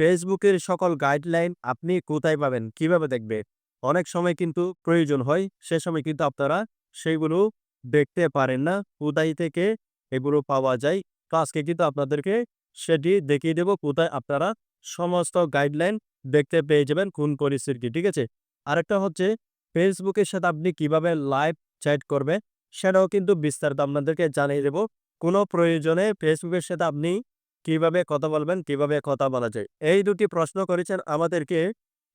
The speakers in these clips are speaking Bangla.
ফেসবুকের সকল গাইডলাইন আপনি কোথায় পাবেন? কীভাবে দেখবে অনেক সময় কিন্তু প্রয়োজন হয়। সে সময় কিন্তু আপনারা সেগুলো দেখতে পারেন না। কোথায় থেকে এগুলো পাওয়া যায়? তো আজকে কিন্তু আপনাদেরকে সেটি দেখিয়ে দেব কোথায় আপনারা সমস্ত গাইডলাইন দেখতে পেয়ে যাবেন কোন পরিস্থিতি, ঠিক আছে? আরেকটা হচ্ছে ফেসবুকের সাথে আপনি কীভাবে লাইভ চ্যাট করবেন সেটাও কিন্তু বিস্তারিত আপনাদেরকে জানিয়ে দেব। কোনো প্রয়োজনে ফেসবুকের সাথে আপনি কীভাবে কথা বলবেন, কীভাবে কথা বলা যায়? এই দুটি প্রশ্ন করেছেন আমাদেরকে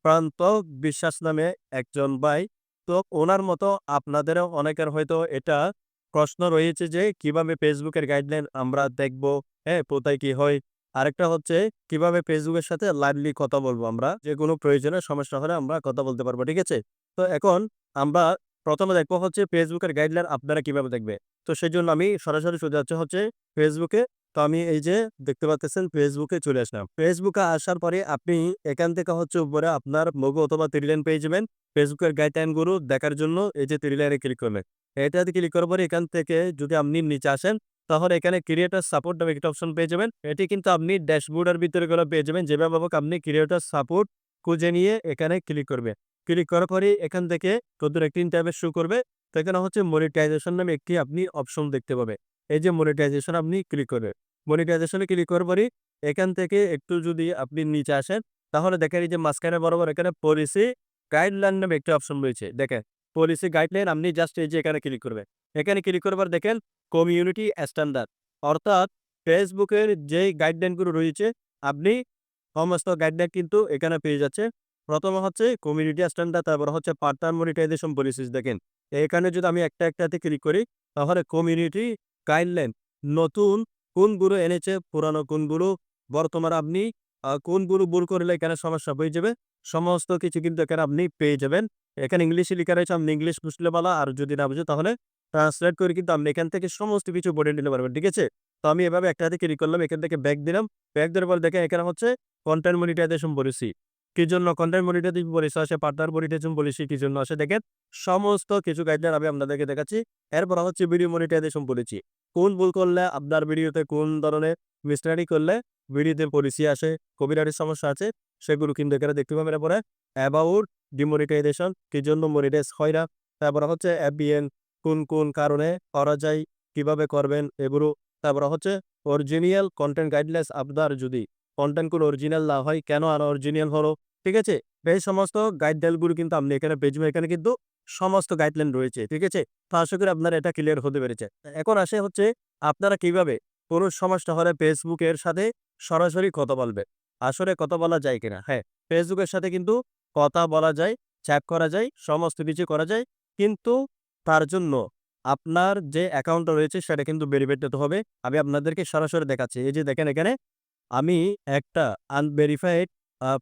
প্রান্ত বিশ্বাস নামে একজন ভাই। তো ওনার মতো আপনাদেরও অনেকের হয়তো এটা প্রশ্ন রয়েছে যে কীভাবে ফেসবুকের গাইডলাইন আমরা দেখব, হ্যাঁ? কোথায় কি হয়? আরেকটা হচ্ছে কীভাবে ফেসবুকের সাথে লাইভলি কথা বলব আমরা? যে কোনো প্রয়োজনে সমস্যা হলে আমরা কথা বলতে পারব, ঠিক আছে? তো এখন আমরা প্রথমে দেখব হচ্ছে ফেসবুকের গাইডলাইন আপনারা কীভাবে দেখবে? তো সেজন্য আমি সরাসরি সোজা হচ্ছে ফেসবুকে। তো আমি এই যে দেখতে পাচ্তেছেন ফেসবুকে চলে আসলাম। ফেসবুকে আসার পরে আপনি এখান থেকে হচ্ছে উপরে আপনার লোগো অথবা 3 লাইন পেয়ে যাবেন। ফেসবুকের গাইডলাইন গাইডলাইনগুলো দেখার জন্য এই যে 3 লাইনে ক্লিক করবেন। এটাতে ক্লিক করার পরে এখান থেকে যদি আপনি নিচে আসেন, তাহলে এখানে ক্রিয়েটর সাপোর্ট নামে একটা অপশন পেয়ে যাবেন। এটি কিন্তু আপনি ড্যাশবোর্ডের ভিতরে করে পেয়ে যাবেন। যেভাবে হোক আপনি ক্রিয়েটার সাপোর্ট খুঁজে নিয়ে এখানে ক্লিক করবে ক্লিক করার পরে এখান থেকে নতুন একটি ইন্টারফেস শো করবে। তো এখানে হচ্ছে মনিটাইজেশন নামে একটি আপনি অপশন দেখতে পাবেন। এই যে মনিটাইজেশন আপনি ক্লিক করবেন। মনিটাইজেশনে ক্লিক পরে এখান থেকে একটু যদি আপনি নিচে আসেন, তাহলে দেখেন এই যে মাঝখানে বরাবর এখানে পলিসি গাইডলাইন নামে একটি অপশন রয়েছে। দেখেন পলিসি গাইডলাইন আপনি জাস্ট এই যে এখানে ক্লিক করবেন। এখানে ক্লিক করার পর দেখেন কমিউনিটি স্ট্যান্ডার্ড অর্থাৎ ফেসবুকের যেই গাইডলাইনগুলো রয়েছে, আপনি সমস্ত গাইডলাইন কিন্তু এখানে পেয়ে যাচ্ছে। প্রথম হচ্ছে কমিউনিটি স্ট্যান্ডার্ড তারপর হচ্ছে পার্টনার মনিটাইজেশন পলিসিস দেখেন। এখানে যদি আমি একটা একটাতে ক্লিক করি, তাহলে কমিউনিটি গাইডলাইন নতুন কোনগুলো এনেছে, পুরানো কোনগুলো, বর্তমানে আপনি আ কোনগুলো ভুল করলে এখানে সমস্যা হয়ে যাবে। সমস্ত কিছু কিন্তু এখানে আপনি পেয়ে যাবেন। এখানে ইংলিশে লেখা রয়েছে আপনি ইংলিশ বুঝলে বলা আর যদি না বুঝে তাহলে ট্রান্সলেট করে কিন্তু আপনি এখান থেকে সমস্ত কিছু পড়ে নিতে পারবেন, ঠিক আছে? তো আমি এভাবে একটাতে ক্লিক করলাম। এখান থেকে ব্যাগ দিলাম। ব্যাগ দেওয়ার পর দেখেন এখানে হচ্ছে কন্টেন্ট মনিটাইজেশন পলিসি। কি জন্য কনটেন্ট মনিটাইজেশন পলিসি আসে, পার্টনার মনিটাইজেশন পলিসি কি জন্য আসে দেখেন। সমস্ত কিছু গাইডলাইন আমি আপনাদেরকে দেখাচ্ছি। এরপর হচ্ছে ভিডিও মনিটাইজেশন পলিসি। কোন ভুল করলে আপনার ভিডিওতে কোন ধরনের মিসট্যান্ডিং করলে ভিডিওতে পলিসি আসে, কপিরাইটের সমস্যা আছে সেগুলো কিন্তু এখানে দেখতে পাবেন। এরপরে অ্যাবাউট ডিমনিটাইজেশন কি জন্য মনিটাইজ হয় না। তারপরে হচ্ছে এফবিএন কোন, কোন কারণে করা যায়, কীভাবে করবেন এগুলো। তারপরে হচ্ছে অরিজিনাল কন্টেন্ট গাইডলাইনস আপনার যদি কনটেন্টগুলো অরিজিনাল না হয় কেন আনঅরিজিনাল হলো, ঠিক আছে? এই সমস্ত গাইডলাইনগুলো কিন্তু আপনি এখানে পেয়ে। এখানে কিন্তু সমস্ত গাইডলাইন রয়েছে, ঠিক আছে? তো আশা করি আপনার এটা ক্লিয়ার হতে পেরেছে। এখন আসে হচ্ছে আপনারা কীভাবে কোনো সমস্যা হলে ফেসবুকের সাথে সরাসরি কথা বলবে আসলে কথা বলা যায় কিনা? হ্যাঁ, ফেসবুকের সাথে কিন্তু কথা বলা যায়, চ্যাট করা যায়, সমস্ত কিছু করা যায়। কিন্তু তার জন্য আপনার যে অ্যাকাউন্টটা রয়েছে সেটা কিন্তু ভেরিফাইড হতে হবে। আমি আপনাদেরকে সরাসরি দেখাচ্ছি। এই যে দেখেন এখানে আমি একটা আনভেরিফাইড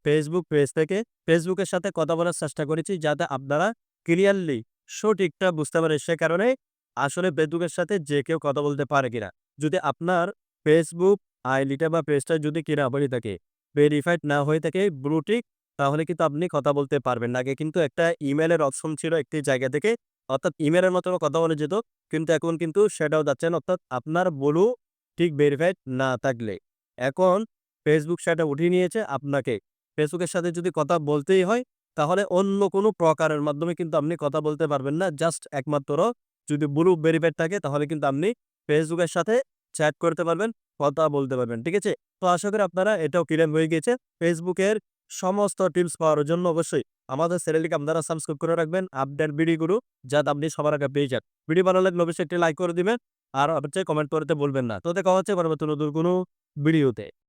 ফেসবুক পেজ থেকে ফেসবুকের সাথে কথা বলার চেষ্টা করেছি যাতে আপনারা ক্লিয়ারলি সঠিকটা বুঝতে পারেন। সে কারণে আসলে ফেসবুকের সাথে যে কেউ কথা বলতে পারে কিনা। যদি আপনার ফেসবুক আইডিটা বা পেজটা যদি কিনা হয়ে থাকে, ভেরিফাইড না হয়ে থাকে ব্লু টিক তাহলে কিন্তু আপনি কথা বলতে পারবেন না। আগে কিন্তু একটা ইমেলের অপশন ছিল একটি জায়গা থেকে। অর্থাৎ ইমেলের মতো কথা বলে যেত। কিন্তু এখন কিন্তু সেটাও যাচ্ছে না। অর্থাৎ আপনার ব্লু ঠিক ভেরিফাইড না থাকলে। এখন ফেসবুক সেটা উঠিয়ে নিয়েছে আপনাকে ফেসবুকের সাথে যদি কথা বলতেই হয় তাহলে অন্য কোনো প্রকারের মাধ্যমে কিন্তু আপনি কথা বলতে পারবেন না। জাস্ট একমাত্র যদি ব্লু ভেরিফাইড থাকে তাহলে কিন্তু আপনি ফেসবুকের সাথে চ্যাট করতে পারবেন, কথা বলতে পারবেন, ঠিক আছে? তো আশা করি আপনারা এটাও ক্লিয়ার হয়ে গেছে ফেসবুকের সমস্ত টিপস পাওয়ার জন্য অবশ্যই আমাদের চ্যানেলটিকে আপনারা সাবস্ক্রাইব করে রাখবেন আপডেট ভিডিওগুলো যাতে আপনি সবার আগে পেয়ে যান। ভিডিও ভালো লাগলে অবশ্যই একটি লাইক করে দিবেন। আর হচ্ছে কমেন্ট করতে বলবেন না। তো দেখা হচ্ছে পরবর্তী নতুন কোনো ভিডিওতে।